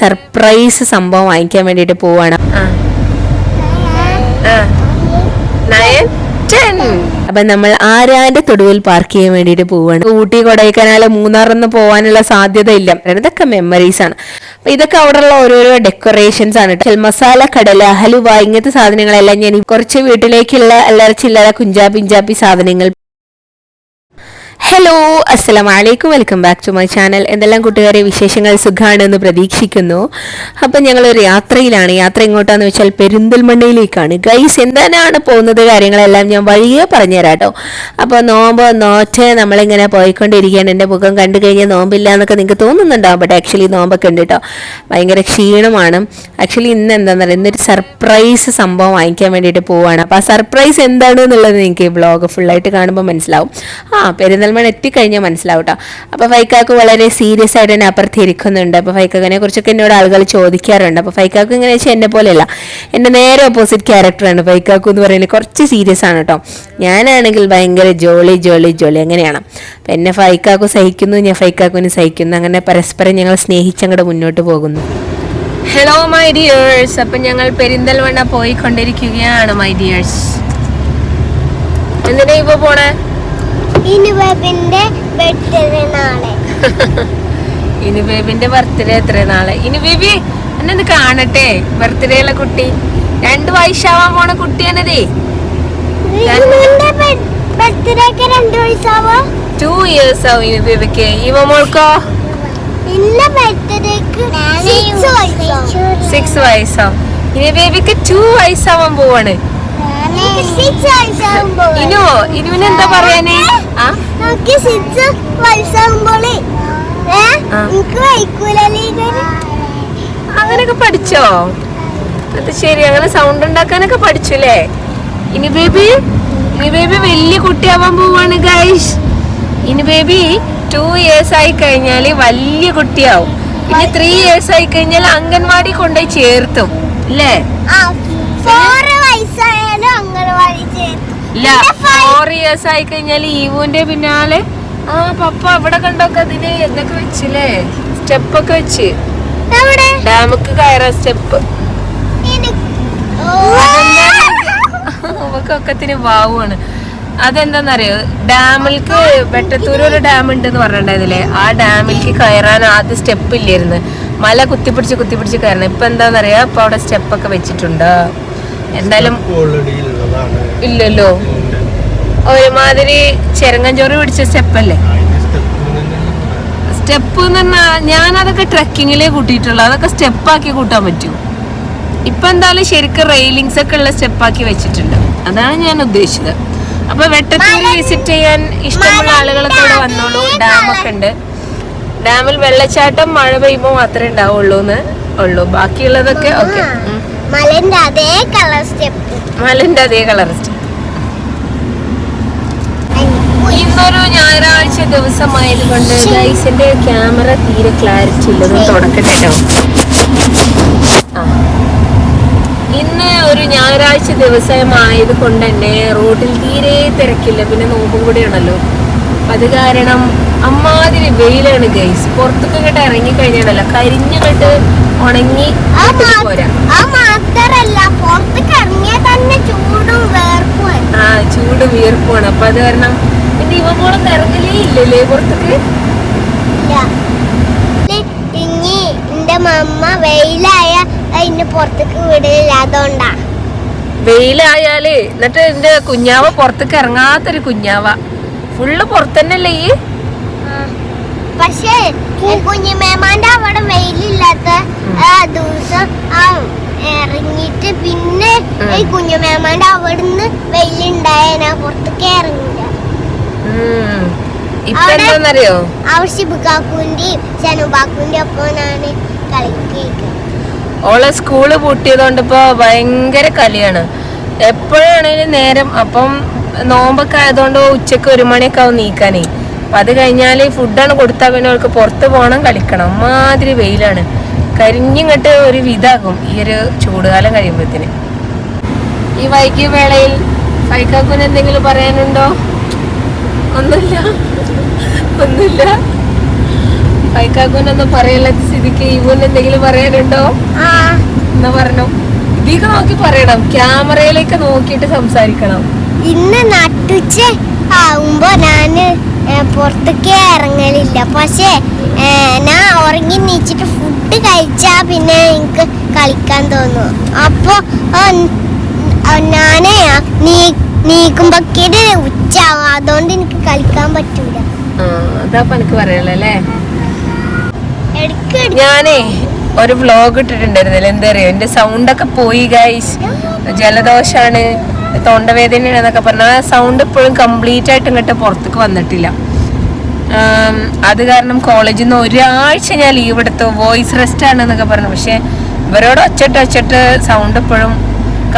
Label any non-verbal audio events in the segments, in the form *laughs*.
Surprise സംഭവം വാങ്ങിക്കാൻ വേണ്ടിട്ട് പോവാണ്. Nine ten. അപ്പൊ നമ്മൾ ആരാന്റെ തൊടുവിൽ പാർക്ക് ചെയ്യാൻ വേണ്ടിയിട്ട് പോവാണ്. ഊട്ടി കൊടൈക്കനാല് മൂന്നാറൊന്നും പോകാനുള്ള സാധ്യത ഇല്ല ഇതൊക്കെ മെമ്മറീസ് ആണ്. അപ്പൊ ഇതൊക്കെ അവിടെയുള്ള ഓരോരോ ഡെക്കറേഷൻസ് ആണ്. മസാല കടല ഹലുവ ഇങ്ങനത്തെ സാധനങ്ങളെല്ലാം ഞാൻ കുറച്ച് വീട്ടിലേക്കുള്ള അല്ലറ ചില്ലറ കുഞ്ചാ പിഞ്ചാപ്പി സാധനങ്ങൾ ഹലോ അസ്സലാം വലൈക്കും welcome back to my channel എന്തെല്ലാം കൂട്ടുകാരെ വിശേഷങ്ങൾ സുഖാണെന്ന് പ്രതീക്ഷിക്കുന്നു. അപ്പം ഞങ്ങളൊരു യാത്രയിലാണ്. യാത്ര എങ്ങോട്ടാന്ന് വെച്ചാൽ പെരിന്തൽമണ്ണയിലേക്കാണ്. ഗൈസ് എന്താണ് പോകുന്നത് കാര്യങ്ങളെല്ലാം ഞാൻ വഴിയെ പറഞ്ഞുതരാം കേട്ടോ അപ്പോൾ നോമ്പ് നോറ്റ് നമ്മളിങ്ങനെ പോയിക്കൊണ്ടിരിക്കുകയാണ്. എന്റെ മുഖം കണ്ടു കഴിഞ്ഞാൽ നോമ്പില്ല എന്നൊക്കെ നിങ്ങൾക്ക് തോന്നുന്നുണ്ടാവും. ബട്ട് ആക്ച്വലി നോമ്പൊക്കെ ഉണ്ട് കേട്ടോ ഭയങ്കര ക്ഷീണമാണ്. ആക്ച്വലി ഇന്ന് എന്താണെന്ന് പറയുക ഇന്നൊരു സർപ്രൈസ് സംഭവം വാങ്ങിക്കാൻ വേണ്ടിയിട്ട് പോവുകയാണ് അപ്പോൾ ആ സർപ്രൈസ് എന്താണ് എന്നുള്ളത് നിങ്ങൾക്ക് ഈ ബ്ലോഗ് ഫുള്ളായിട്ട് കാണുമ്പോൾ മനസ്സിലാവും. ആ പെരുന്തൽമണ്ണ എത്തിക്കഴിഞ്ഞാൽ മനസ്സിലാവും കേട്ടോ അപ്പോൾ ഫൈക്കാക്ക് വളരെ സീരിയസ് ആയിട്ട് തന്നെ അപ്പുറത്ത് ഇരിക്കുന്നുണ്ട് അപ്പോൾ ഫൈക്കാക്കിനെ കുറിച്ചൊക്കെ എന്നോട് ആളുകൾ ചോദിക്കാറുണ്ട്. അപ്പോൾ ഫൈക്കാക്ക് ഇങ്ങനെ വെച്ചാൽ എന്നെ പോലെയല്ല. എന്റെ നേരെ ഓപ്പോസിറ്റ് ക്യാരക്ടറാണ് ഫൈക്കാക്കു എന്ന് പറയുന്നത് കുറച്ച് സീരിയസ് ആണ് കേട്ടോ ഞാനാണെങ്കിൽ ഭയങ്കര ജോളി ജോളി ജോളി അങ്ങനെയാണ്. അപ്പം എന്നെ ഫൈക്കാക്കു സഹിക്കുന്നു ഞാൻ ഫൈക്കാക്കുവിന് സഹിക്കുന്നു. അങ്ങനെ പരസ്പരം ഞങ്ങൾ സ്നേഹിച്ചങ്ങോട്ട് മുന്നോട്ട് പോകുന്നു. ഹലോ മൈ ഡിയേഴ്സ് അപ്പം ഞങ്ങൾ പെരിന്തൽമണ്ണ പോയിക്കൊണ്ടിരിക്കുകയാണ് മൈ ഡിയേഴ്സ് എന്തിനാ ഇപ്പൊ പോണേ? ഇനുവെബിന്റെ ബർത്ത്ഡേ നാളെ. *laughs* ഇനി ബേബിന്റെ ബർത്ത്ഡേ എത്ര നാളെ? ഇനി ബേബി എന്നെ ഒന്ന് കാണട്ടെ. ബർത്ത്ഡേ ഉള്ള കുട്ടി? രണ്ട് വയസ്സാവാൻ പോണ കുട്ടിയാണതേ ടു ഇയേഴ്സ് ആവും ഇനി ബേബിക്ക് ഇവ മോൾക്കോ? സിക്സ് വയസ്സാവും. ഇനി ബേബിക്ക് ടു വയസ്സാവാൻ പോവാണ്. ഇനോ ഇനുവിന് എന്താ പറയാനേ? നമുക്ക് സിക്സ്. എനിക്ക് അങ്ങനെയൊക്കെ പഠിച്ചോ? അത് ശരി അങ്ങനെ സൗണ്ട് ഉണ്ടാക്കാനൊക്കെ പഠിച്ചു അല്ലേ ഇനി ബേബി ഇനി ബേബി വലിയ കുട്ടിയാവാൻ പോവാണ് ഗൈഷ് ഇനി ബേബി ടു ഇയേഴ്സ് ആയി കഴിഞ്ഞാൽ വലിയ കുട്ടിയാവും. ഇനി ത്രീ ഇയേഴ്സ് ആയി കഴിഞ്ഞാൽ അംഗൻവാടി കൊണ്ടുപോയി ചേർത്തും അല്ലേ ആ ഫോർ വയസ്സായാലും അംഗനവാടി ചേർത്ത് ഇല്ല. ഫോർ ഇയേഴ്സ് ആയി കഴിഞ്ഞാൽ ഈവുന്റെ പിന്നാലെ. ആ പപ്പ അവിടെ കണ്ടൊക്കെ അതിന് എന്തൊക്കെ വെച്ചില്ലേ? സ്റ്റെപ്പ് ഒക്കെ വെച്ച്. ഡാമുക്ക് കയറാൻ സ്റ്റെപ്പ് ഒക്കത്തിന് വാവുമാണ് അതെന്താന്നറിയോ ഡാമിൽക്ക് വെട്ടത്തൂർ ഒരു ഡാം ഉണ്ട് എന്ന് പറഞ്ഞിട്ടുണ്ടായിരുന്നില്ലേ? ആ ഡാമിലേക്ക് കയറാൻ ആദ്യം സ്റ്റെപ്പ് ഇല്ലായിരുന്നു. മല കുത്തിപ്പിടിച്ച് കുത്തിപ്പിടിച്ച് കയറണം. ഇപ്പൊ എന്താന്നറിയാ? ഇപ്പൊ അവിടെ സ്റ്റെപ്പ് ഒക്കെ വെച്ചിട്ടുണ്ട്. എന്തായാലും ഇല്ലല്ലോ. ഒരുമാതിരി ചെരങ്ങഞ്ചോറ് പിടിച്ച സ്റ്റെപ്പല്ലേ? സ്റ്റെപ്പ് സ്റ്റെപ്പ് എന്ന് പറഞ്ഞാൽ ഞാൻ അതൊക്കെ ട്രക്കിങ്ങിലേ കൂട്ടിയിട്ടുള്ളൂ. അതൊക്കെ സ്റ്റെപ്പാക്കി കൂട്ടാൻ പറ്റൂ. ഇപ്പൊ എന്തായാലും ശരിക്കും റെയിലിങ്സ് ഒക്കെ ഉള്ള സ്റ്റെപ്പാക്കി വെച്ചിട്ടുണ്ട്. അതാണ് ഞാൻ ഉദ്ദേശിച്ചത്. അപ്പൊ വെട്ടത്തൂര് വിസിറ്റ് ചെയ്യാൻ ഇഷ്ടമുള്ള ആളുകളൊക്കെ ഇവിടെ വന്നോളൂ. ഡാമൊക്കെ ഒക്കെ ഉണ്ട് ഡാമിൽ വെള്ളച്ചാട്ടം മഴ പെയ്യുമ്പോൾ മാത്രമേ ഉണ്ടാവുള്ളൂ എന്ന് ഉള്ളൂ. ബാക്കിയുള്ളതൊക്കെ ഓക്കെ മലന്റെ അതേ കളർ സ്റ്റെപ്പ്. മലന്റെ അതേ കളർ ഇന്നൊരു ഞായറാഴ്ച ദിവസമായത് കൊണ്ട് ഗൈസിന്റെ ക്യാമറ തീരെ ക്ലാരിറ്റി ഇല്ലെന്ന് തുടക്കട്ടെ കേട്ടോ ഇന്ന് ഒരു ഞായറാഴ്ച ദിവസമായത് കൊണ്ട് തന്നെ റോഡിൽ തീരെ തിരക്കില്ല. പിന്നെ നോമ്പും കൂടിയാണല്ലോ. ആണല്ലോ അത് കാരണം അമ്മാതിരി വെയിലാണ് ഗൈസ് പുറത്തൊക്കെ ഇങ്ങോട്ട് ഇറങ്ങി കഴിഞ്ഞാണല്ലോ. കരിഞ്ഞിങ്ങോട്ട് ഉണങ്ങി പോരാ. ആ ചൂടും വീർപ്പാണ് അപ്പൊ അത് കാരണം പിന്നെ പോലും ഇറങ്ങലേ ഇല്ലല്ലേ പുറത്തേക്ക്? ഇനി എന്റെ മമ്മ വെയിലായ അതിന്റെ പുറത്തേക്ക് വിടില്ല അതുകൊണ്ടാ. വെയിലായാലേ എന്നിട്ട് എന്റെ കുഞ്ഞാവ പുറത്തേക്ക് ഇറങ്ങാത്തൊരു കുഞ്ഞാവ. ഫുള്ള് പുറത്തന്നല്ലേ ഈ? പക്ഷേ കുഞ്ഞുമേമാന്റെ അവിടെ വെയിലില്ലാത്ത ആ ദിവസം ആ ഇറങ്ങിയിട്ട് പിന്നെ ഈ കുഞ്ഞുമേമാന്റെ അവിടുന്ന് വെയിലുണ്ടായ പുറത്തേക്ക് ഇറങ്ങില്ല ഉം. ഇപ്പൊ അവിടെ- എന്താന്നറിയോ? അവിടെ ശിബുക്കാക്കുന്റെയും ശനുബാക്കുന്റെയും ഒപ്പം ഞാൻ കളിക്കേക്ക് ഓളെ സ്കൂൾ പൂട്ടിയതുകൊണ്ട് ഇപ്പൊ ഭയങ്കര കളിയാണ്. എപ്പോഴാണേലും നേരം അപ്പം നോമ്പൊക്കെ ആയതുകൊണ്ട് ഉച്ചയ്ക്ക് ഒരു മണിയൊക്കെ ആവും നീക്കാനേ. അപ്പൊ അത് കഴിഞ്ഞാൽ ഫുഡാണ് കൊടുത്താൽ പിന്നെ അവൾക്ക് പുറത്ത് പോകണം കളിക്കണം. അമ്മാതിരി വെയിലാണ്. കരിഞ്ഞിങ്ങട്ട് ഒരു വിധാകും ഈ ഒരു ചൂടുകാലം കഴിയുമ്പോഴത്തേന് ഈ വൈകിയ വേളയിൽ ഫൈക്കാക്കുന് എന്തെങ്കിലും പറയാനുണ്ടോ? ഒന്നുമില്ല. ഒന്നുമില്ല. ഫൈക്കാക്കൂനൊന്നും പറയല്ല സ്ഥിതിക്ക് ഇവന് എന്തെങ്കിലും പറയാനുണ്ടോ? എന്നാ പറഞ്ഞു. ഇതിക്ക് നോക്കി പറയണം. ക്യാമറയിലേക്ക് നോക്കിയിട്ട് സംസാരിക്കണം. ഇന്ന് നട്ടുച്ച ആവുമ്പോ ഞാൻ പുറത്തൊക്കെ ഇറങ്ങലില്ല. പക്ഷേ ഞാൻ ഉറങ്ങി നീച്ചിട്ട് ഫുഡ് കഴിച്ചാ പിന്നെ എനിക്ക് കളിക്കാൻ തോന്നുന്നു അപ്പൊ ഞാനേ നീ നീക്കുമ്പോക്കേട് ഉച്ചാവും അതുകൊണ്ട് എനിക്ക് കളിക്കാൻ പറ്റൂല. എനിക്ക് പറയാനുള്ളല്ലേ ഞാനേ ഒരു വ്ലോഗ് ഇട്ടിട്ടുണ്ടായിരുന്നില്ല? എന്താ അറിയോ എന്റെ സൗണ്ട് ഒക്കെ പോയി ഗൈസ് ജലദോഷാണ് തൊണ്ടവേദന എന്നൊക്കെ പറഞ്ഞ. ആ സൗണ്ട് ഇപ്പോഴും കംപ്ലീറ്റ് ആയിട്ട് ഇങ്ങോട്ട് പുറത്തേക്ക് വന്നിട്ടില്ല. അത് കാരണം കോളേജിൽ നിന്ന് ഒരാഴ്ച ഞാൻ ലീവ് എടുത്തു. വോയിസ് റെസ്റ്റ് ആണെന്നൊക്കെ പറഞ്ഞു. പക്ഷെ ഇവരോട് ഒച്ചിട്ട് ഒച്ചിട്ട് സൗണ്ട് ഇപ്പോഴും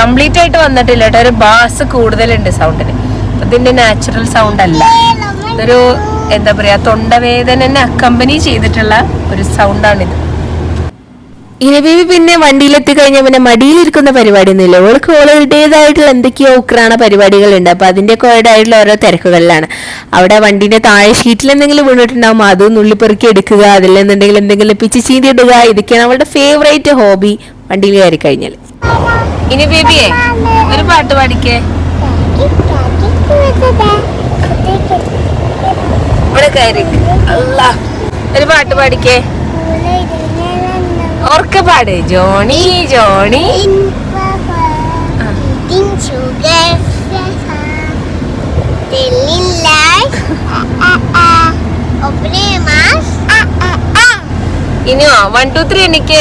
കംപ്ലീറ്റ് ആയിട്ട് വന്നിട്ടില്ല കേട്ടോ. ഒരു ബാസ് കൂടുതലുണ്ട് സൗണ്ടിന് അതിന്റെ നാച്ചുറൽ സൗണ്ട് അല്ല. ഇതൊരു എന്താ പറയാ തൊണ്ടവേദന അക്കമ്പനി ചെയ്തിട്ടുള്ള ഒരു സൗണ്ടാണിത് ഇരബേബി പിന്നെ വണ്ടിയിലെത്തി കഴിഞ്ഞാൽ പിന്നെ മടിയിലിരിക്കുന്ന പരിപാടിയൊന്നുമില്ല. ഓൾക്ക് ഓളുടേതായിട്ടുള്ള എന്തൊക്കെയോ ഉക്രാണ പരിപാടികളുണ്ട്. അപ്പൊ അതിന്റെ കോയഡായിട്ടുള്ള ഓരോ തിരക്കുകളിലാണ്. അവിടെ വണ്ടിന്റെ താഴെ ഷീറ്റിൽ എന്തെങ്കിലും വീണിട്ടുണ്ടാവും. അത് നുള്ളിപ്പെറുക്കി എടുക്കുക അതിലെന്നുണ്ടെങ്കിൽ എന്തെങ്കിലും പിച്ച് ചീന്തി ഇടുക. ഇതൊക്കെയാണ് അവളുടെ ഫേവറേറ്റ് ഹോബി വണ്ടിയിൽ കയറി കഴിഞ്ഞാൽ ഇനി ബേബിയെ ഒരു പാട്ട് പാടിക്കേ. ഇവിടെ കയറി. അല്ല ഒരു പാട്ട് പാടിക്കേ. ഓർക്ക പാട്. Johny Johny. ഇനിയോ? വൺ ടു ത്രീ എനിക്ക്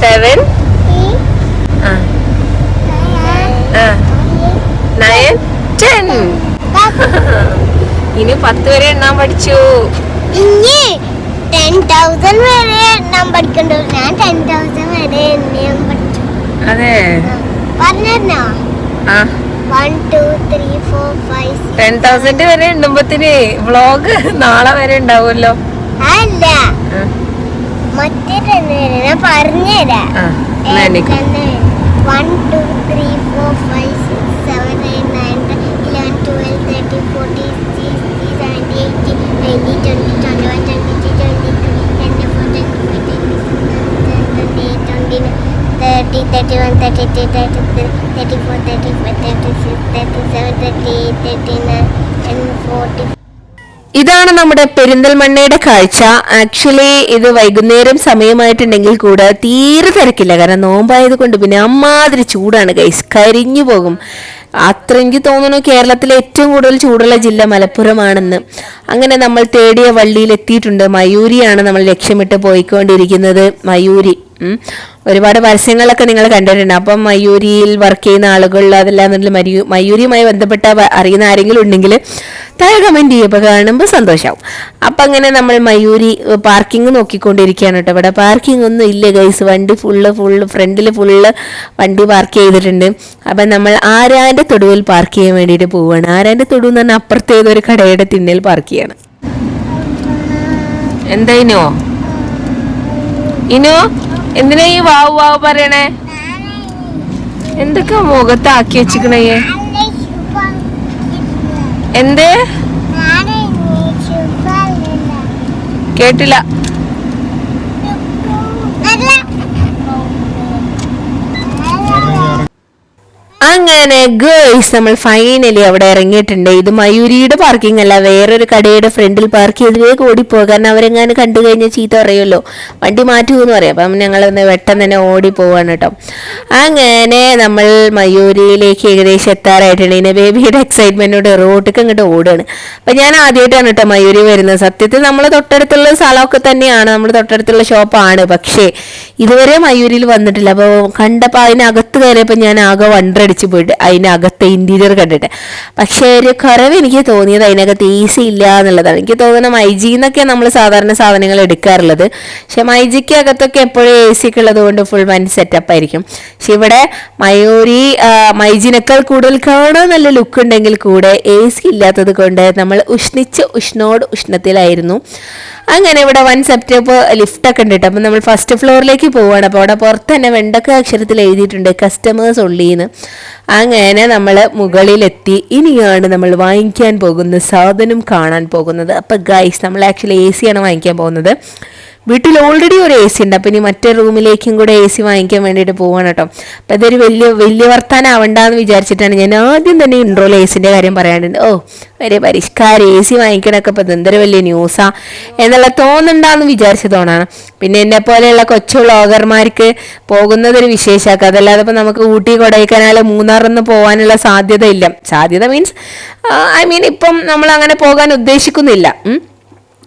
സെവൻ നയൻ ടെൻ. ഇനി പത്ത് വരെ എണ്ണാൻ പഠിച്ചു. ഇനി ടെൻ തൗസൻഡ് വരെ എണ്ണാൻ പഠിക്കണ്ടോ? ഞാൻ ടെൻ തൗസൻഡ് വരെ എണ്ണാൻ പഠിച്ചു. അതെ. പറഞ്ഞോ ആ. ടെൻ തൗസൻഡ് വരെ എണ്ണുമ്പത്തിന് വ്ളോഗ് നാളെ വരെ ഉണ്ടാവുമല്ലോ. അല്ല. മറ്റേ ഞാൻ പറഞ്ഞുതരാം. One two three four five six seven eight nine eleven twelve thirty forty sixty seventy eighty ninety twenty twenty one twenty two twenty three twenty four twenty five twenty six twenty eight twenty thirty thirty one thirty two thirty three thirty four thirty five thirty six thirty seven thirty eight thirty nine forty ഇതാണ് നമ്മുടെ പെരിന്തൽമണ്ണയുടെ കാഴ്ച. Actually ഇത് വൈകുന്നേരം സമയമായിട്ടുണ്ടെങ്കിൽ കൂടെ തീരെ തിരക്കില്ല. കാരണം നോമ്പായത് കൊണ്ട് പിന്നെ അമ്മാതിരി ചൂടാണ് ഗൈസ് കരിഞ്ഞു പോകും. അത്ര എനിക്ക് തോന്നുന്നു കേരളത്തിലെ ഏറ്റവും കൂടുതൽ ചൂടുള്ള ജില്ല മലപ്പുറമാണെന്ന്. അങ്ങനെ നമ്മൾ തേടിയ വള്ളിയിൽ എത്തിയിട്ടുണ്ട്. മയൂരിയാണ് നമ്മൾ ലക്ഷ്യമിട്ട് പോയിക്കൊണ്ടിരിക്കുന്നത്. മയൂരി. ഒരുപാട് പരസ്യങ്ങളൊക്കെ നിങ്ങൾ കണ്ടിട്ടുണ്ട്. അപ്പം മയൂരിയിൽ വർക്ക് ചെയ്യുന്ന ആളുകൾ അതെല്ലാം മരിയു മയൂരിയുമായി ബന്ധപ്പെട്ട അറിയുന്ന ആരെങ്കിലും ഉണ്ടെങ്കിൽ താഴെ കമന്റ് ചെയ്യുമ്പോൾ കാണുമ്പോൾ സന്തോഷമാവും അപ്പം അങ്ങനെ നമ്മൾ മയൂരി പാർക്കിംഗ് നോക്കിക്കൊണ്ടിരിക്കുകയാണ് കേട്ടോ. ഇവിടെ പാർക്കിംഗ് ഒന്നും ഇല്ല ഗൈസ് വണ്ടി ഫുള്ള് ഫുള്ള് ഫ്രണ്ടിൽ ഫുള്ള് വണ്ടി പാർക്ക് ചെയ്തിട്ടുണ്ട്. അപ്പം നമ്മൾ ആരാന്റെ തൊടുവിൽ പാർക്ക് ചെയ്യാൻ വേണ്ടിയിട്ട് പോവുകയാണ്. ആരാന്റെ തൊടുവ് എന്ന് പറഞ്ഞാൽ അപ്പുറത്തേതൊരു കടയുടെ തിണ്ണയിൽ പാർക്ക് ചെയ്യാണ്. എന്താ ഇനോ എന്തിനാ ഈ വാവ് വാവ് പറയണേ? എന്തൊക്കെ മുഖത്താക്കി വെച്ചിക്കണേ എന്ത്? കേട്ടില്ല. അങ്ങനെ ഗേൾസ് നമ്മൾ ഫൈനലി അവിടെ ഇറങ്ങിയിട്ടുണ്ട്. ഇത് മയൂരിയുടെ പാർക്കിംഗ് അല്ല വേറൊരു കടയുടെ ഫ്രണ്ടിൽ പാർക്ക് ചെയ്തേ കൂടി ഓടിപ്പോകുക കാരണം അവരെങ്ങാനും കണ്ടു കഴിഞ്ഞാൽ ചീത്ത പറയുമല്ലോ വണ്ടി മാറ്റൂ എന്ന് പറയാം. അപ്പം ഞങ്ങൾ ഒന്ന് വെട്ടം തന്നെ ഓടി പോവാണ് കേട്ടോ. അങ്ങനെ നമ്മൾ മയൂരിയിലേക്ക് ഏകദേശം എത്താറായിട്ടുണ്ട്. ഇനി ബേബിയുടെ എക്സൈറ്റ്മെന്റോട് റോട്ടിക്ക് അങ്ങോട്ട് ഓടുകയാണ് അപ്പം ഞാൻ ആദ്യമായിട്ടാണ് കേട്ടോ മയൂരി വരുന്നത്. സത്യത്തിൽ നമ്മൾ തൊട്ടടുത്തുള്ള സ്ഥലമൊക്കെ തന്നെയാണ്. നമ്മൾ തൊട്ടടുത്തുള്ള ഷോപ്പാണ് പക്ഷേ ഇതുവരെ മയൂരിയിൽ വന്നിട്ടില്ല. അപ്പോൾ കണ്ടപ്പോൾ അതിനകത്ത് കയറിയപ്പോൾ ഞാൻ ആകെ വണ്ടടിച്ച് പോയിട്ട് അതിനകത്തെ ഇന്റീരിയർ കണ്ടിട്ട്. പക്ഷേ ഒരു കുറവ് എനിക്ക് തോന്നിയത് അതിനകത്ത് എ സി ഇല്ല എന്നുള്ളതാണ്. എനിക്ക് തോന്നുന്നത് മൈജി എന്നൊക്കെ നമ്മൾ സാധാരണ സാധനങ്ങൾ എടുക്കാറുള്ളത്. പക്ഷെ മൈജിക്ക് അകത്തൊക്കെ എപ്പോഴും എ സി ഒക്കെ ഉള്ളത് കൊണ്ട് ഫുൾ മൈൻഡ് സെറ്റപ്പ് ആയിരിക്കും. പക്ഷെ ഇവിടെ മയൂരി മൈജിനേക്കാൾ കൂടുതൽ കാണാൻ നല്ല ലുക്ക് ഉണ്ടെങ്കിൽ കൂടെ എ സി ഇല്ലാത്തത് കൊണ്ട് നമ്മൾ ഉഷ്ണിച്ച് ഉഷ്ണോട് ഉഷ്ണത്തിലായിരുന്നു. അങ്ങനെ ഇവിടെ വൺ സെപ്റ്റപ്പ് ലിഫ്റ്റ് ഒക്കെ ഉണ്ട് കേട്ടോ അപ്പം നമ്മൾ ഫസ്റ്റ് ഫ്ലോറിലേക്ക് പോവുകയാണ് അപ്പോൾ അവിടെ പുറത്ത് തന്നെ വെണ്ടക്ക അക്ഷരത്തിൽ എഴുതിയിട്ടുണ്ട്. കസ്റ്റമേഴ്സ് ഉള്ളിന്ന്. അങ്ങനെ നമ്മൾ മുകളിലെത്തി. ഇനിയാണ് നമ്മൾ വാങ്ങിക്കാൻ പോകുന്ന സാധനം കാണാൻ പോകുന്നത്. അപ്പോൾ ഗൈസ് നമ്മൾ ആക്ച്വലി എ സിയാണ് വാങ്ങിക്കാൻ പോകുന്നത്. വീട്ടിൽ ഓൾറെഡി ഒരു എ സി ഉണ്ട്. അപ്പം ഇനി മറ്റേ റൂമിലേക്കും കൂടെ എ സി വാങ്ങിക്കാൻ വേണ്ടിയിട്ട് പോവാണ് കേട്ടോ അപ്പം ഇതൊരു വലിയ വലിയ വർത്താനം ആവണ്ടെന്ന് വിചാരിച്ചിട്ടാണ് ഞാൻ ആദ്യം തന്നെ ഇൻട്രോയിൽ എ സിന്റെ കാര്യം പറയാനുണ്ട് ഓ വലിയ പരിഷ്കാരം എ സി വാങ്ങിക്കണമൊക്കെ ഇപ്പം എന്തൊരു വലിയ ന്യൂസാ എന്നുള്ള തോന്നണ്ടാന്ന് വിചാരിച്ചതോണാണ്. പിന്നെ എന്നെ പോലെയുള്ള കൊച്ചു വ്ളോഗർമാർക്ക് പോകുന്നതൊരു വിശേഷമാക്കുക അതല്ലാതെ ഇപ്പം നമുക്ക് ഊട്ടി കൊടൈക്കനാൽ മൂന്നാറൊന്നും പോകാനുള്ള സാധ്യത ഇല്ല സാധ്യത മീൻസ് ഐ മീൻ ഇപ്പം നമ്മൾ അങ്ങനെ പോകാൻ ഉദ്ദേശിക്കുന്നില്ല.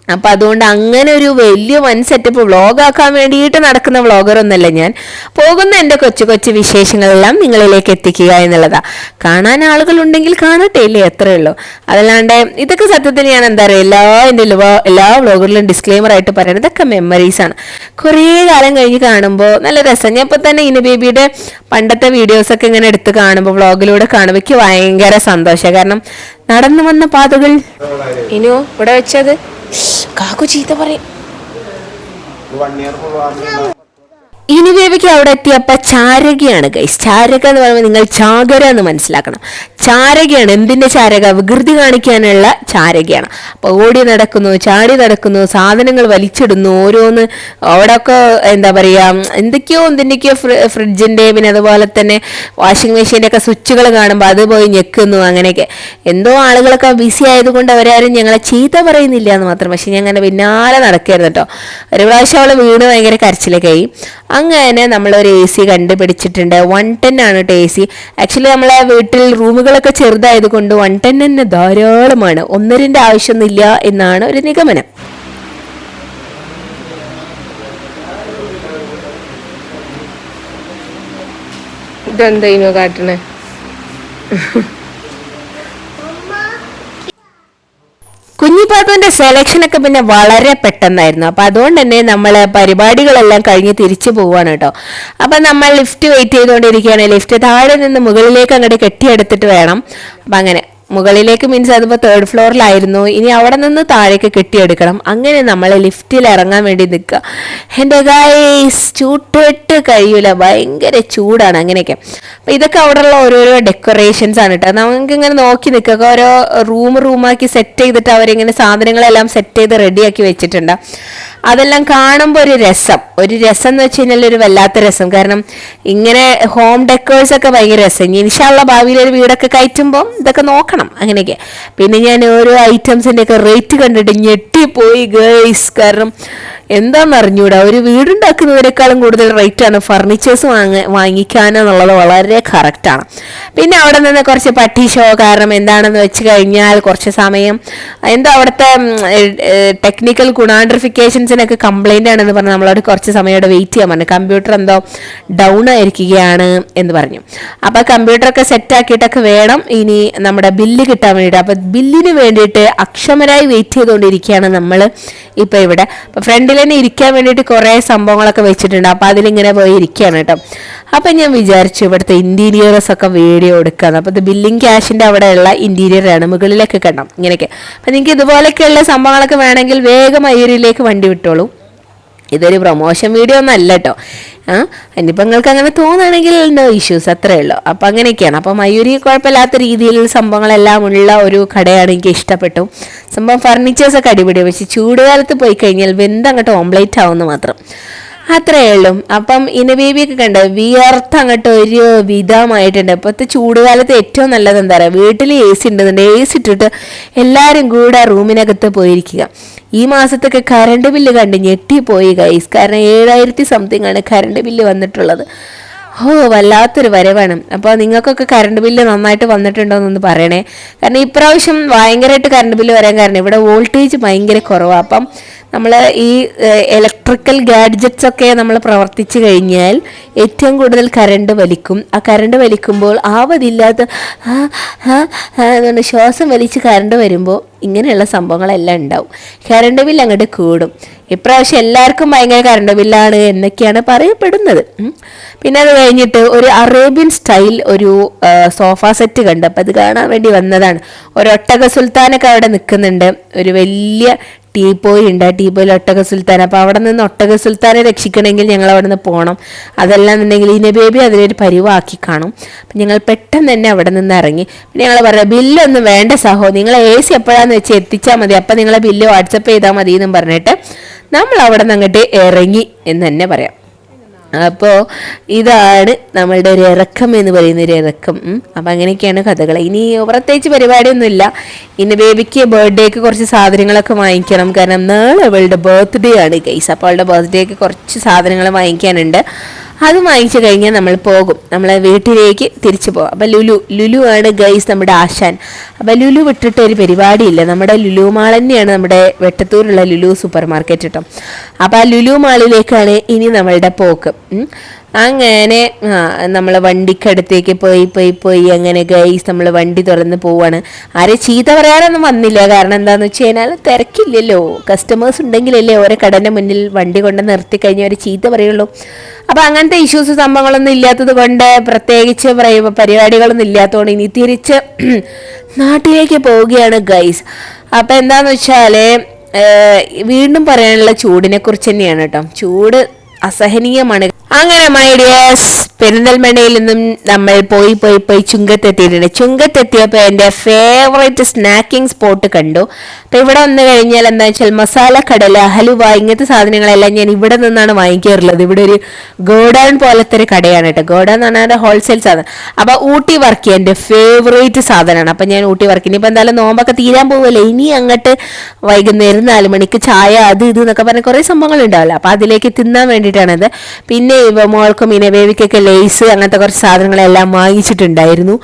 അപ്പൊ അതുകൊണ്ട് അങ്ങനെ ഒരു വലിയ വൻ സെറ്റപ്പ് വ്ളോഗാക്കാൻ വേണ്ടിയിട്ട് നടക്കുന്ന വ്ളോഗർ ഒന്നല്ല ഞാൻ. പോകുന്ന എന്റെ കൊച്ചു കൊച്ചു വിശേഷങ്ങളെല്ലാം നിങ്ങളിലേക്ക് എത്തിക്കുക എന്നുള്ളതാ. കാണാൻ ആളുകളുണ്ടെങ്കിൽ കാണട്ടെ ഇല്ലേ? എത്രയേ ഉള്ളൂ. അതല്ലാണ്ട് ഇതൊക്കെ സത്യത്തിൽ ഞാൻ എന്താ പറയുക എല്ലാ എന്റെ എല്ലാ വ്ളോഗറിലും ഡിസ്ക്ലെയിമർ ആയിട്ട് പറയുന്നത് ഇതൊക്കെ മെമ്മറീസ് ആണ്. കുറേ കാലം കഴിഞ്ഞ് കാണുമ്പോൾ നല്ല രസം. ഞാൻ ഇപ്പം തന്നെ ഇനി ബേബിയുടെ പണ്ടത്തെ വീഡിയോസൊക്കെ ഇങ്ങനെ എടുത്ത് കാണുമ്പോൾ വ്ളോഗിലൂടെ കാണുമ്പോൾ എനിക്ക് ഭയങ്കര സന്തോഷമാണ് കാരണം നടന്നു വന്ന പാതകൾ. ഇനിയോ? ഇവിടെ വെച്ചത്? കാക്കു ചീത്ത പറയും. വൺ ഇനി ബേബിക്ക് അവിടെ എത്തിയപ്പോ ചാരകയാണ് ഗൈസ് ചാരക എന്ന് പറയുമ്പോൾ നിങ്ങൾ ചാകര എന്ന് മനസ്സിലാക്കണം. ചാരകയാണ് എന്തിന്റെ ചാരക? വികൃതി കാണിക്കാനുള്ള ചാരകയാണ്. അപ്പൊ ഓടി നടക്കുന്നു ചാടി നടക്കുന്നു സാധനങ്ങൾ വലിച്ചിടുന്നു ഓരോന്ന് അവിടെയൊക്കെ എന്താ പറയാ എന്തൊക്കെയോ എന്തിന്റെയൊക്കെയോ ഫ്രിഡ്ജിന്റെ പിന്നെ അതുപോലെ തന്നെ വാഷിംഗ് മെഷീന്റെ ഒക്കെ സ്വിച്ചുകൾ കാണുമ്പോൾ അത് പോയി ഞെക്കുന്നു അങ്ങനെയൊക്കെ. എന്തോ ആളുകളൊക്കെ ബിസി ആയതുകൊണ്ട് അവരാരും ഞങ്ങളെ ചീത്ത പറയുന്നില്ല എന്ന് മാത്രം. പക്ഷെ അങ്ങനെ പിന്നാലെ നടക്കുകയായിരുന്നു കേട്ടോ. ഒരു പ്രാവശ്യം അവളെ വീണ് ഭയങ്കര കരച്ചിലൊക്കെയായി അങ്ങനെ നമ്മളൊരു എ സി കണ്ടുപിടിച്ചിട്ടുണ്ട്. വൺ ടെൻ ആണ് കേട്ടോ എ സി ആക്ച്വലി നമ്മളെ വീട്ടിൽ റൂമുകളൊക്കെ ചെറുതായത് കൊണ്ട് വൺ ടെൻ തന്നെ ധാരാളമാണ്. ഒന്നരന്റെ ആവശ്യമൊന്നുമില്ല എന്നാണ് ഒരു നിഗമനം. ഇതെന്തോ കാട്ടണേ? കുഞ്ഞിപ്പാത്തുവിന്റെ സെലക്ഷൻ ഒക്കെ പിന്നെ വളരെ പെട്ടെന്നായിരുന്നു. അപ്പൊ അതുകൊണ്ട് തന്നെ നമ്മൾ പരിപാടികളെല്ലാം കഴിഞ്ഞ് തിരിച്ചു പോവാണ് കേട്ടോ. അപ്പൊ നമ്മൾ ലിഫ്റ്റ് വെയിറ്റ് ചെയ്തുകൊണ്ടിരിക്കുകയാണ്. ലിഫ്റ്റ് താഴെ നിന്ന് മുകളിലേക്ക് അങ്ങോട്ട് കെട്ടിയെടുത്തിട്ട് വേണം. അപ്പൊ അങ്ങനെ. മുകളിലേക്ക് മീൻസ് അതിപ്പോൾ തേർഡ് ഫ്ലോറിലായിരുന്നു ഇനി അവിടെ നിന്ന് താഴേക്ക് കെട്ടിയെടുക്കണം. അങ്ങനെ നമ്മൾ ലിഫ്റ്റിൽ ഇറങ്ങാൻ വേണ്ടി നിൽക്കുക. എന്റെ ഗൈസ് ചൂട്ടിട്ട് കഴിയൂല. ഭയങ്കര ചൂടാണ് അങ്ങനെയൊക്കെ. അപ്പം ഇതൊക്കെ അവിടെയുള്ള ഓരോരോ ഡെക്കറേഷൻസ് ആണ് കേട്ടോ നമുക്ക് ഇങ്ങനെ നോക്കി നിൽക്കുക. ഓരോ റൂം റൂമാക്കി സെറ്റ് ചെയ്തിട്ട് അവരിങ്ങനെ സാധനങ്ങളെല്ലാം സെറ്റ് ചെയ്ത് റെഡിയാക്കി വെച്ചിട്ടുണ്ട്. അതെല്ലാം കാണുമ്പോൾ ഒരു രസം. ഒരു രസം എന്ന് വെച്ച് കഴിഞ്ഞാൽ ഒരു വല്ലാത്ത രസം. കാരണം ഇങ്ങനെ ഹോം ഡെക്കേഴ്സ് ഒക്കെ ഭയങ്കര രസം. ഇനി ഇൻഷാള്ള ഭാവിയിൽ ഒരു വീടൊക്കെ കയറ്റുമ്പോൾ ഇതൊക്കെ നോക്കണം അങ്ങനെയൊക്കെ. പിന്നെ ഞാൻ ഓരോ ഐറ്റംസിന്റെ ഒക്കെ റേറ്റ് കണ്ടിട്ട് ഞെട്ടിപ്പോയി ഗേൾസ് കാരണം എന്താണെന്ന് അറിഞ്ഞൂടാ ഒരു വീടുണ്ടാക്കുന്നതിനേക്കാളും കൂടുതൽ റേറ്റ് ആണ് ഫർണിച്ചേഴ്സ് വാങ്ങ വാങ്ങിക്കാനെന്നുള്ളത് വളരെ കറക്റ്റാണ് പിന്നെ അവിടെ നിന്ന് കുറച്ച് പട്ടി ഷോ കാരണം എന്താണെന്ന് വെച്ച് കഴിഞ്ഞാൽ കുറച്ച് സമയം എന്താ അവിടുത്തെ ടെക്നിക്കൽ ഗുണാൻഡ്രിഫിക്കേഷൻസിനൊക്കെ കംപ്ലൈന്റ് ആണെന്ന് പറഞ്ഞ് നമ്മളോട് കുറച്ച് സമയം അവിടെ വെയിറ്റ് ചെയ്യാൻ പറഞ്ഞു. കമ്പ്യൂട്ടർ എന്തോ ഡൗൺ ആയിരിക്കുകയാണ് എന്ന് പറഞ്ഞു. അപ്പോൾ കമ്പ്യൂട്ടറൊക്കെ സെറ്റ് ആക്കിയിട്ടൊക്കെ വേണം ഇനി നമ്മുടെ ബില്ല് കിട്ടാൻ വേണ്ടിയിട്ട്. അപ്പോൾ ബില്ലിന് വേണ്ടിയിട്ട് അക്ഷമരായി വെയിറ്റ് ചെയ്തുകൊണ്ടിരിക്കുകയാണ് നമ്മൾ ഇപ്പോൾ ഇവിടെ. ഫ്രണ്ടിൽ തന്നെ ഇരിക്കാൻ വേണ്ടിയിട്ട് കുറേ സംഭവങ്ങളൊക്കെ വെച്ചിട്ടുണ്ട്. അപ്പോൾ അതിലിങ്ങനെ പോയി ഇരിക്കുകയാണ് കേട്ടോ. അപ്പം ഞാൻ വിചാരിച്ചു ഇവിടുത്തെ ഇന്റീരിയേഴ്സ് ഒക്കെ വീഡിയോ എടുക്കാന്ന്. അപ്പോൾ ഇത് ബില്ലിംഗ് ക്യാഷിന്റെ അവിടെയുള്ള ഇന്റീരിയറാണ് മുകളിലൊക്കെ കണ്ടോ ഇങ്ങനെയൊക്കെ. അപ്പം നിങ്ങൾക്ക് ഇതുപോലെയൊക്കെയുള്ള സംഭവങ്ങളൊക്കെ വേണമെങ്കിൽ വേഗം അയ്യൂരിലേക്ക് വണ്ടി വിട്ടോളൂ. ഇതൊരു പ്രൊമോഷൻ വീഡിയോ ഒന്നും അല്ല കേട്ടോ ആ ഇനിയിപ്പോൾ നിങ്ങൾക്ക് അങ്ങനെ തോന്നുകയാണെങ്കിൽ നോ ഇഷ്യൂസ് അത്രേ ഉള്ളൂ. അപ്പം അങ്ങനെയൊക്കെയാണ്. അപ്പം മയൂരി കുഴപ്പമില്ലാത്ത രീതിയിൽ സംഭവങ്ങളെല്ലാം ഉള്ള ഒരു കടയാണ് എനിക്ക് ഇഷ്ടപ്പെട്ടു. സംഭവം ഫർണിച്ചേഴ്സൊക്കെ അടിപൊളിയാണ് പക്ഷെ ചൂടുകാലത്ത് പോയി കഴിഞ്ഞാൽ വെന്ത് അങ്ങോട്ട് ഓംപ്ലേറ്റ് ആവുമെന്ന് മാത്രം. അത്രേ ഉള്ളൂ അപ്പം ഇനബേബിയൊക്കെ കണ്ട്? വിയർത്ത് അങ്ങോട്ട് ഒരു വിധമായിട്ടുണ്ട്. ഇപ്പോഴത്തെ ചൂടുകാലത്ത് ഏറ്റവും നല്ലത് എന്താ പറയുക? വീട്ടിൽ എ സി ഉണ്ടെന്നുണ്ട് എ സി ഇട്ടിട്ട് എല്ലാവരും കൂടെ റൂമിനകത്ത് പോയിരിക്കുക. ഈ മാസത്തൊക്കെ കറണ്ട് ബില്ല് കണ്ട് ഞെട്ടിപ്പോയി ഗൈസ് കാരണം ഏഴായിരത്തി സംതിങ് ആണ് കറണ്ട് ബില്ല് വന്നിട്ടുള്ളത്. ഓ വല്ലാത്തൊരു വരവാണ്. അപ്പോൾ നിങ്ങൾക്കൊക്കെ കറണ്ട് ബില്ല് നന്നായിട്ട് വന്നിട്ടുണ്ടോ എന്നൊന്ന് പറയണേ. കാരണം ഇപ്രാവശ്യം ഭയങ്കരമായിട്ട് കറണ്ട് ബില്ല് വരാൻ കാരണം ഇവിടെ വോൾട്ടേജ് ഭയങ്കര കുറവാണ് അപ്പം നമ്മൾ ഈ ഇലക്ട്രിക്കൽ ഗാഡ്ജറ്റ്സ് ഒക്കെ നമ്മൾ പ്രവർത്തിച്ചു കഴിഞ്ഞാൽ ഏറ്റവും കൂടുതൽ കരണ്ട് വലിക്കും. ആ കരണ്ട് വലിക്കുമ്പോൾ ആവതില്ലാത്ത എന്നുകൊണ്ട് ശ്വാസം വലിച്ച് കരണ്ട് വരുമ്പോൾ ഇങ്ങനെയുള്ള സംഭവങ്ങളെല്ലാം ഉണ്ടാവും. കരണ്ട് ബില്ല് അങ്ങോട്ട് കൂടും. ഇപ്രാവശ്യം എല്ലാവർക്കും ഭയങ്കര കരണ്ട് ബില്ലാണ് എന്നൊക്കെയാണ് പറയപ്പെടുന്നത്. പിന്നെ അത് കഴിഞ്ഞിട്ട് ഒരു അറേബ്യൻ സ്റ്റൈൽ ഒരു സോഫ സെറ്റ് കണ്ടു. അപ്പം അത് കാണാൻ വേണ്ടി വന്നതാണ്. ഒരു സുൽത്താനൊക്കെ അവിടെ നിൽക്കുന്നുണ്ട് ഒരു വലിയ ടീപ്പോയി ഉണ്ട്. ആ ടീപ്പോയിൽ ഒട്ടക സുൽത്താൻ അപ്പോൾ അവിടെ നിന്ന് ഒട്ടക സുൽത്താനെ രക്ഷിക്കണമെങ്കിൽ ഞങ്ങൾ അവിടെ നിന്ന് പോകണം അതെല്ലാം എന്നുണ്ടെങ്കിൽ ഈ ബേബി അതിലൊരു പരിവാക്കി കാണും. അപ്പം ഞങ്ങൾ പെട്ടെന്ന് തന്നെ അവിടെ നിന്ന് ഇറങ്ങി. പിന്നെ ഞങ്ങൾ പറഞ്ഞു ബില്ലൊന്നും വേണ്ട സഹോ നിങ്ങൾ എ സി എപ്പോഴാന്ന് വെച്ച് എത്തിച്ചാൽ മതി. അപ്പം നിങ്ങളെ ബില്ല് വാട്സപ്പ് ചെയ്താൽ മതി എന്നും പറഞ്ഞിട്ട് നമ്മൾ അവിടെ നിന്ന് അങ്ങോട്ട് ഇറങ്ങി എന്ന് തന്നെ പറയാം. അപ്പോൾ ഇതാണ് നമ്മളുടെ ഒരു ഇറക്കം എന്ന് പറയുന്ന ഒരു ഇറക്കം. അപ്പം അങ്ങനെയൊക്കെയാണ് കഥകൾ. ഇനി പ്രത്യേകിച്ച് പരിപാടിയൊന്നുമില്ല. ഇന്ന് ബേബിക്ക് ബർത്ത്ഡേക്ക് കുറച്ച് സാധനങ്ങളൊക്കെ വാങ്ങിക്കണം. കാരണം നാളെ അവളുടെ ബർത്ത്ഡേ ആണ് ഗൈസ് അപ്പോൾ അവളുടെ ബർത്ത്ഡേക്ക് കുറച്ച് സാധനങ്ങൾ വാങ്ങിക്കാനുണ്ട്. അത് വാങ്ങിച്ചു കഴിഞ്ഞാൽ നമ്മൾ പോകും. നമ്മളെ വീട്ടിലേക്ക് തിരിച്ചു പോകും. അപ്പം ലുലു ലുലു ആണ് ഗൈസ് നമ്മുടെ ആശാൻ. അപ്പം ലുലു വിട്ടിട്ട് ഒരു പരിപാടിയില്ല. നമ്മുടെ ലുലു മാൾ തന്നെയാണ് നമ്മുടെ വെട്ടത്തൂരുള്ള ലുലു സൂപ്പർ മാർക്കറ്റ് കേട്ടോ അപ്പം ആ ലുലു മാളിലേക്കാണ് ഇനി നമ്മളുടെ പോക്ക്. അങ്ങനെ നമ്മൾ വണ്ടിക്കടുത്തേക്ക് പോയി പോയി പോയി അങ്ങനെ ഗൈസ് നമ്മൾ വണ്ടി തുറന്ന് പോവാണ്. ആരെ ചീത്ത പറയാനൊന്നും വന്നില്ല. കാരണം എന്താണെന്ന് വെച്ച് കഴിഞ്ഞാൽ തിരക്കില്ലല്ലോ. കസ്റ്റമേഴ്സ് ഉണ്ടെങ്കിലല്ലേ ഓരോ കടന്റെ മുന്നിൽ വണ്ടി കൊണ്ട് നിർത്തി കഴിഞ്ഞാൽ ഒരു ചീത്ത പറയുള്ളൂ. അപ്പം അങ്ങനത്തെ ഇഷ്യൂസ് സംഭവങ്ങളൊന്നും ഇല്ലാത്തത് കൊണ്ട് പ്രത്യേകിച്ച് പരിപാടികളൊന്നും ഇല്ലാത്തതുകൊണ്ട് ഇനി തിരിച്ച് *clears throat* നാട്ടിലേക്ക് പോവുകയാണ് ഗൈസ് അപ്പം എന്താന്ന് വെച്ചാൽ വീണ്ടും പറയാനുള്ള ചൂടിനെ കുറിച്ച് തന്നെയാണ് കേട്ടോ. ചൂട് അസഹനീയമാണ്. അങ്ങനെ മൈ ഡിയേഴ്സ് പെരിന്തൽമണ്ണയിൽ നിന്നും നമ്മൾ പോയി പോയി പോയി ചുങ്കത്തെത്തിയിട്ടുണ്ട്. ചുങ്കത്തെത്തിയപ്പോൾ എന്റെ ഫേവറേറ്റ് സ്നാക്കിംഗ് സ്പോട്ട് കണ്ടു. അപ്പോൾ ഇവിടെ വന്നു കഴിഞ്ഞാൽ എന്താ വെച്ചാൽ മസാല കടല ഹലുവ ഇങ്ങനത്തെ സാധനങ്ങളെല്ലാം ഞാൻ ഇവിടെ നിന്നാണ് വാങ്ങിക്കാറുള്ളത്. ഇവിടെ ഒരു ഗോഡൗൺ പോലത്തെ ഒരു കടയാണ് കേട്ടോ. ഗോഡൗൺ എന്ന് പറഞ്ഞാൽ ഹോൾസെയിൽ സാധനം. അപ്പോൾ ഊട്ടി വർക്ക് എന്റെ ഫേവറേറ്റ് സാധനമാണ്. അപ്പോൾ ഞാൻ ഊട്ടി വർക്ക് ഇനിയിപ്പോൾ എന്തായാലും നോമ്പൊക്കെ തീരാൻ പോകുമല്ലോ ഇനി അങ്ങോട്ട് വൈകുന്നേരം നാല് മണിക്ക് ചായ അത് ഇത് എന്നൊക്കെ പറഞ്ഞാൽ കുറേ സംഭവങ്ങൾ ഉണ്ടാവില്ല. അപ്പോൾ അതിലേക്ക് തിന്നാൻ വേണ്ടിയിട്ടാണത്. പിന്നെ ഇവ മോൾക്കും ഇനെ ബേബിക്കൊക്കെ ലേസ് അങ്ങനത്തെ കുറച്ച് സാധനങ്ങളെല്ലാം വാങ്ങിച്ചിട്ടുണ്ടായിരുന്നു.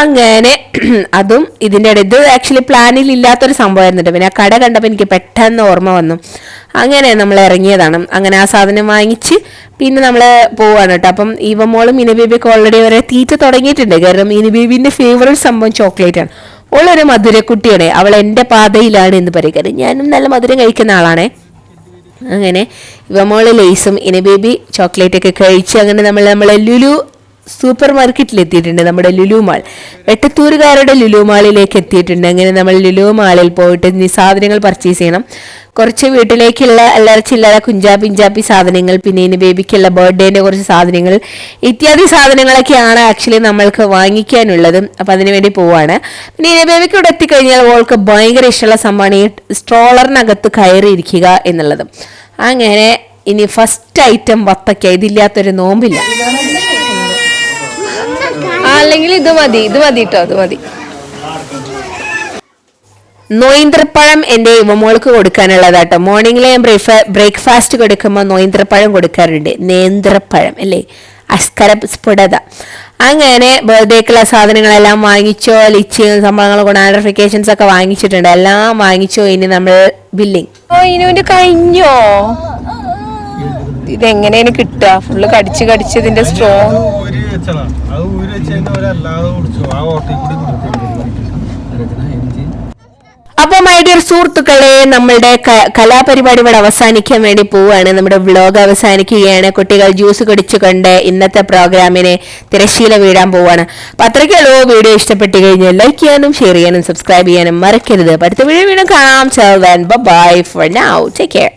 അങ്ങനെ *clears throat* അതും ഇതിന്റെ ഇടയിൽ. ഇത് ആക്ച്വലി പ്ലാനിൽ ഇല്ലാത്തൊരു സംഭവമായിരുന്നു കേട്ടോ. പിന്നെ ആ കട കണ്ടപ്പോൾ എനിക്ക് പെട്ടെന്ന് ഓർമ്മ വന്നു. അങ്ങനെ നമ്മൾ ഇറങ്ങിയതാണ്. അങ്ങനെ ആ സാധനം വാങ്ങിച്ച് പിന്നെ നമ്മൾ പോവാണ് കേട്ടോ. അപ്പം ഇവ മോളും ഇന ബേബിയൊക്കെ ഓൾറെഡി വരെ തീറ്റ തുടങ്ങിയിട്ടുണ്ട്. കാരണം ഇന ബേബിന്റെ ഫേവറേറ്റ് സംഭവം ചോക്ലേറ്റ് ആണ്. ഓളൊരു മധുരക്കുട്ടിയാണ്. അവൾ എന്റെ പാതയിലാണ് എന്ന് പറയുക ഞാനും നല്ല മധുരം കഴിക്കുന്ന ആളാണേ. അങ്ങനെ ഇവമോൾ ലേസും ഇനി ബേബി ചോക്ലേറ്റ് ഒക്കെ കഴിച്ച് അങ്ങനെ നമ്മൾ നമ്മളെ ലുലു സൂപ്പർ മാർക്കറ്റിൽ എത്തിയിട്ടുണ്ട് നമ്മുടെ ലുലു മാൾ. വെട്ടത്തൂരുകാരുടെ ലുലു മാളിലേക്ക് എത്തിയിട്ടുണ്ട് അങ്ങനെ നമ്മൾ ലുലു മാളിൽ പോയിട്ട് സാധനങ്ങൾ പർച്ചേസ് ചെയ്യണം. കുറച്ച് വീട്ടിലേക്കുള്ള അല്ലറ ചില്ലറ കുഞ്ചാ പിഞ്ചാപ്പി സാധനങ്ങൾ പിന്നെ ഇനി ബേബിക്കുള്ള ബർത്ത്ഡേന്റെ കുറച്ച് സാധനങ്ങൾ ഇത്യാദി സാധനങ്ങളൊക്കെയാണ് ആക്ച്വലി നമ്മൾക്ക് വാങ്ങിക്കാനുള്ളത്. അപ്പം അതിനു വേണ്ടി പോവാണ്. പിന്നെ ഇനി ബേബിക്ക് ഇവിടെ എത്തിക്കഴിഞ്ഞാൽ ഓൾക്ക് ഭയങ്കര ഇഷ്ടമുള്ള സംഭവമാണ് ഈ സ്ട്രോളറിനകത്ത് കയറിയിരിക്കുക എന്നുള്ളത്. അങ്ങനെ ഇനി ഫസ്റ്റ് ഐറ്റം വത്തക്ക. ഇതില്ലാത്തൊരു നോമ്പില്ല. അല്ലെങ്കിൽ ഇത് മതി ഇത് മതി കേട്ടോ ഇത് മതി. നോയിന്ത്രപ്പഴം എന്റെ ഇവമോൾക്ക് കൊടുക്കാനുള്ളതാട്ടോ. മോർണിംഗിൽ ഞാൻ ബ്രേക്ക്ഫാസ്റ്റ് കൊടുക്കുമ്പോൾ നോയിന്ത്രപ്പഴം കൊടുക്കാറുണ്ട്. നേന്ത്രപ്പഴം അല്ലേ? അസ്കര സ്ഫുടത. അങ്ങനെ ബർത്ത്ഡേക്കുള്ള സാധനങ്ങളെല്ലാം വാങ്ങിച്ചോ ലിച്ചിയും സംഭവങ്ങൾ നോട്ടിഫിക്കേഷൻസ് ഒക്കെ വാങ്ങിച്ചിട്ടുണ്ട്. എല്ലാം വാങ്ങിച്ചോ ഇനി നമ്മൾ ബില്ലിങ് ഓ കഴിഞ്ഞോ? ഇതെങ്ങനെയാണ് കിട്ടുക? ഫുള്ള് കടിച്ച് കടിച്ച് ഇതിന്റെ സ്ട്രോങ് അപ്പൊ മൈ ഡിയർ സുഹൃത്തുക്കളെ നമ്മളുടെ കലാപരിപാടി ഇവിടെ അവസാനിക്കാൻ വേണ്ടി പോവുകയാണ്. നമ്മുടെ വ്ലോഗ് അവസാനിക്കുകയാണ്. കുട്ടികൾ ജ്യൂസ് കുടിച്ചുകൊണ്ട് ഇന്നത്തെ പ്രോഗ്രാമിനെ തിരശ്ശീല വീഴാൻ പോവുകയാണ്. അപ്പൊ അത്രയ്ക്കുള്ളൂ വീഡിയോ ഇഷ്ടപ്പെട്ട് കഴിഞ്ഞാൽ ലൈക്ക് ചെയ്യാനും ഷെയർ ചെയ്യാനും സബ്സ്ക്രൈബ് ചെയ്യാനും മറക്കരുത്. അടുത്ത വീഡിയോ വീണ്ടും കാണാം. Bye for now take care